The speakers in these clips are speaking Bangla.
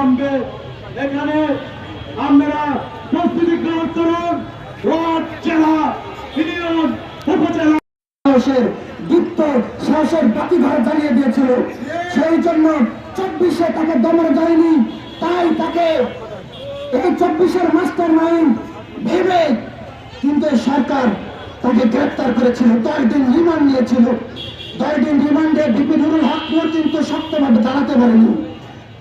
অবিলম্বে এখানে আপনারা প্রস্তুতি গ্রহণ করুন। কিন্তু সরকার তাকে গ্রেপ্তার করেছিল। দশ দিন রিমান্ড নিয়েছিল। দশ দিন রিমান্ডে হক কিন্তু শক্তভাবে দাঁড়াতে পারেনি।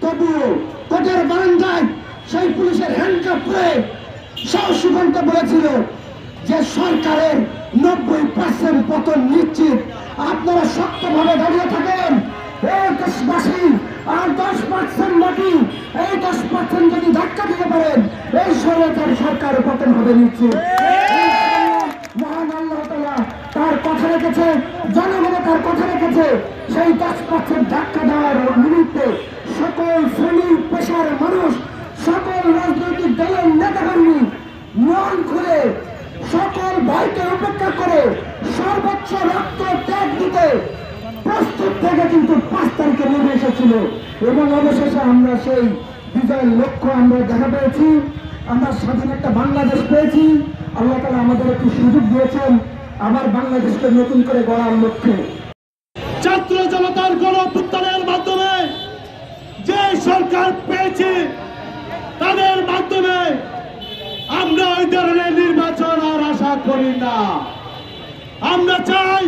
তবুও কোর্টের বারান্দায় সেই পুলিশের হ্যান্ডকাপ পরে সাহসিকন্ত বলেছিল যে সরকারের নব্বই পার্সেন্ট পতন নিশ্চিত। আপনারা শক্তভাবে দাঁড়িয়ে থাকেন। আর দশ পার্সেন্ট এই দশ পার্সেন্ট যদি ধাক্কা দিতে পারেন, এই সরকার সরকার পতন হবে নিশ্চিত। মহান আল্লাহ তার কথা রেখেছে, জনগণে তার কথা রেখেছে। সেই দশ পার্সেন্ট ধাক্কা দেওয়ার নিমিত্তে সকল শ্রেণির পেশার মানুষ, সকল রাজনৈতিক দলের নেতাকর্মী মন খুলে সকল ভয়কে উপেক্ষা করে সর্বোচ্চ রক্ত ত্যাগ দিতে প্রস্তুত থেকে কিন্তু পাঁচ তারিখে নেমে এসেছিল। এবং অবশেষে আমরা সেই বিজয়ের লক্ষ্য আমরা দেখা পেয়েছি। আমরা স্বাধীন একটা বাংলাদেশ পেয়েছি। আল্লাহ তালা আমাদের একটু সুযোগ দিয়েছেন। আবার বাংলাদেশকে নতুন করে গড়ার লক্ষ্যে। ছাত্র জনতার গণ সরকার পেয়েছে তাদের মাধ্যমে আমরা ওই ধরনের নির্বাচন আর আশা করি না। আমরা চাই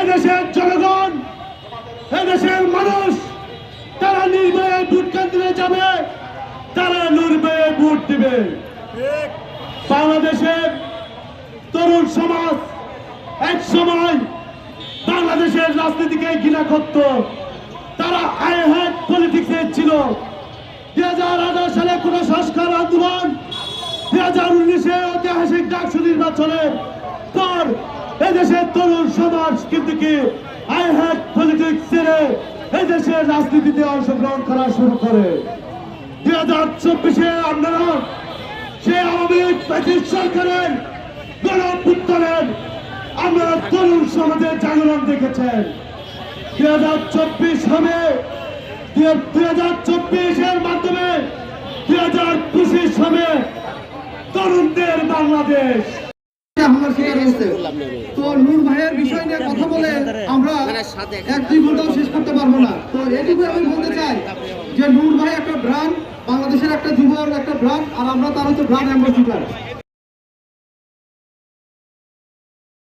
এদেশের জনগণ, এদেশের মানুষ, তারা নির্ভয়ে ভোট কেন্দ্রে যাবে, তারা নির্ভয়ে ভোট দিবে। বাংলাদেশের তরুণ সমাজ এক সময় বাংলাদেশের রাজনীতিকে ঘৃণা করত। তারা আই হ্যাড দুই হাজার আঠারো সালে কোন সংস্কার আন্দোলন, দুই হাজার উনিশে ঐতিহাসিক ডাকসু নির্বাচনের পর এদেশের তরুণ সমাজ কিন্তু কি আই হ্যাড পলিটিক্স ছেড়ে এদেশের রাজনীতিতে অংশগ্রহণ করা শুরু করে। দুই হাজার চব্বিশে আপনারা সে আওয়ামী সরকারের গণপুত্তরের আমরা তরুণ সমাজের জাগরণ দেখেছেন। দুই হাজার চব্বিশ হবে দুই মাধ্যমে দুই হাজার পঁচিশ হবে তরুণদের বাংলাদেশ। তো নূর ভাইয়ের বিষয় নিয়ে কথা বলে আমরা এক শেষ করতে পারব না। তো এটুকু আমি বলতে চাই যে নূর ভাই একটা ব্রান্ড, বাংলাদেশের একটা যুবক একটা ব্রান্ড, আর আমরা তার হচ্ছে ব্রান্ড অ্যাম্বাসিডার।